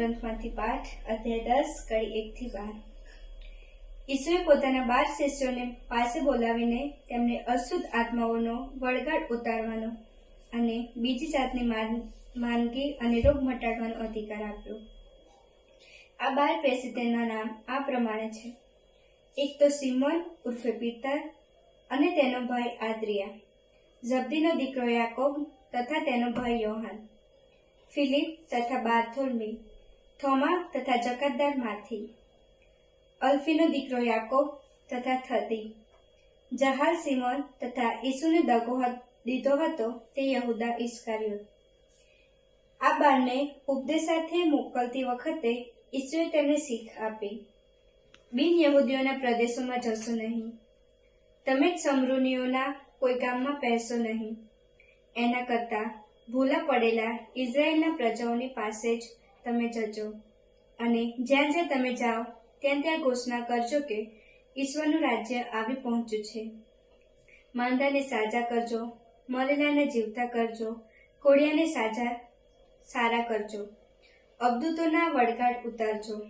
ગ્રંથમાંથી પાઠ અધ્યાય દસ કડી એક થી બાર. ઈસુએ પોતાના બાર શિષ્યોને પાસે બોલાવીને તેમને અશુદ્ધ આત્માઓનો વળગાડ ઉતારવાનો અને બીજી જાતની માંદગી અને રોગ મટાડવાનો અધિકાર આપ્યો. આ બાર પ્રેસિડેન્ટના નામ આ પ્રમાણે છે. એક તો સિમોન ઉર્ફે પિતર અને તેનો ભાઈ આદ્રિયા. ઝબ્દીનો દીકરો યાકોબ તથા તેનો ભાઈ યોહાન. ફિલિપ તથા બાર્થોલ્મી. થોમા તથા જકાતદાર માથી અલ્ફીનો દીકરો યાકોબ તથા થતી. જહાલ સિમોન તથા ઈસુને દગો દીધો હતો તે યહુદા ઇસ્કારિયોત આ બારને ઉપદેશાર્થે મોકલતી વખતે ઈસુએ તેમને શીખ આપી. બિન યહૂદીઓના પ્રદેશોમાં જશો નહીં. તમે જ સમૃદ્ધિઓના કોઈ ગામમાં પહેરશો નહીં. એના કરતાં ભૂલા પડેલા ઇઝરાયેલના પ્રજાઓની પાસે જ તમે જજો. અને જ્યાં જ્યાં તમે જાઓ, ત્યાં ત્યાં ઘોષણા કરજો કે ઈશ્વરનું રાજ્ય આવી પહોંચ્યું છે. માંદાને સાજા કરજો મરેલાને જીવતા કરજો કોડિયાને સાજા, સારા કરજો, અબદૂતોના વડગાડ ઉતારજો.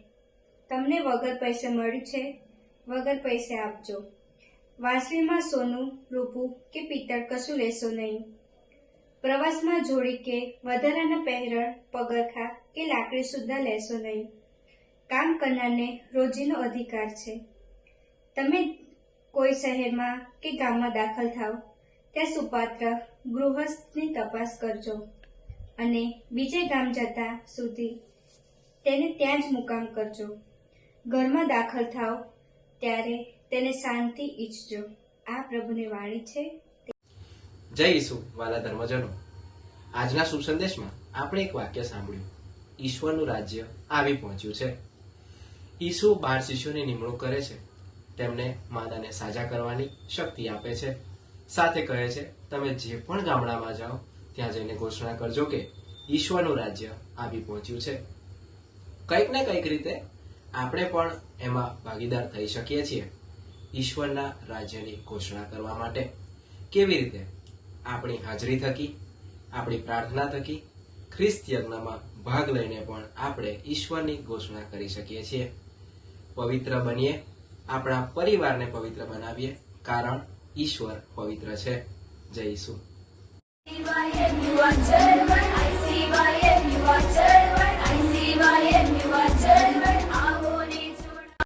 તમને વગર પૈસે મળ્યું છે, વગર પૈસે આપજો. વાસળીમાં સોનું રૂપું કે પિત્તળ કશું લેશો નહીં. પ્રવાસમાં જોડી કે વધારાના પહેરણ, પગરખા કે લાકડી સુદ્ધા લેશો નહીં. કામ કરનારને રોજીનો અધિકાર છે. તમે કોઈ શહેરમાં કે ગામમાં દાખલ થાવ, ત્યાં સુપાત્ર, ગૃહસ્થની તપાસ કરજો અને બીજે ગામ જતા સુધી તેને ત્યાં જ મુકામ કરજો. ઘરમાં દાખલ થાવ, ત્યારે તેને શાંતિ ઈચ્છજો. આ પ્રભુની વાણી છે. જય ઈસુ, વાલા ધર્મજનો. આજના શુભ સંદેશમાં આપણે એક વાક્ય સાંભળ્યું. ઈશ્વરનું રાજ્ય આવી પહોંચ્યું છે. ઈસુ બાર શિષ્યોની નિમણૂક કરે છે. તેમને માદાને સાજા કરવાની શક્તિ આપે છે. સાથે કહે છે, તમે જે પણ ગામડામાં જાઓ, ત્યાં જઈને ઘોષણા કરજો કે ઈશ્વરનું રાજ્ય આવી પહોંચ્યું છે. કંઈક ને કંઈક રીતે આપણે પણ એમાં ભાગીદાર થઈ શકીએ છીએ. ઈશ્વરના રાજ્યની ઘોષણા કરવા માટે કેવી રીતે આપણી હાજરી થકી, આપણી પ્રાર્થના થકી, ખ્રિસ્ત યજ્ઞમાં ભાગ લઈને પણ આપણે ઈશ્વરની ઘોષણા કરી શકીએ છીએ. પવિત્ર બનીએ, આપણા પરિવારને પવિત્ર બનાવીએ, કારણ ઈશ્વર પવિત્ર છે. જય ઈસુ.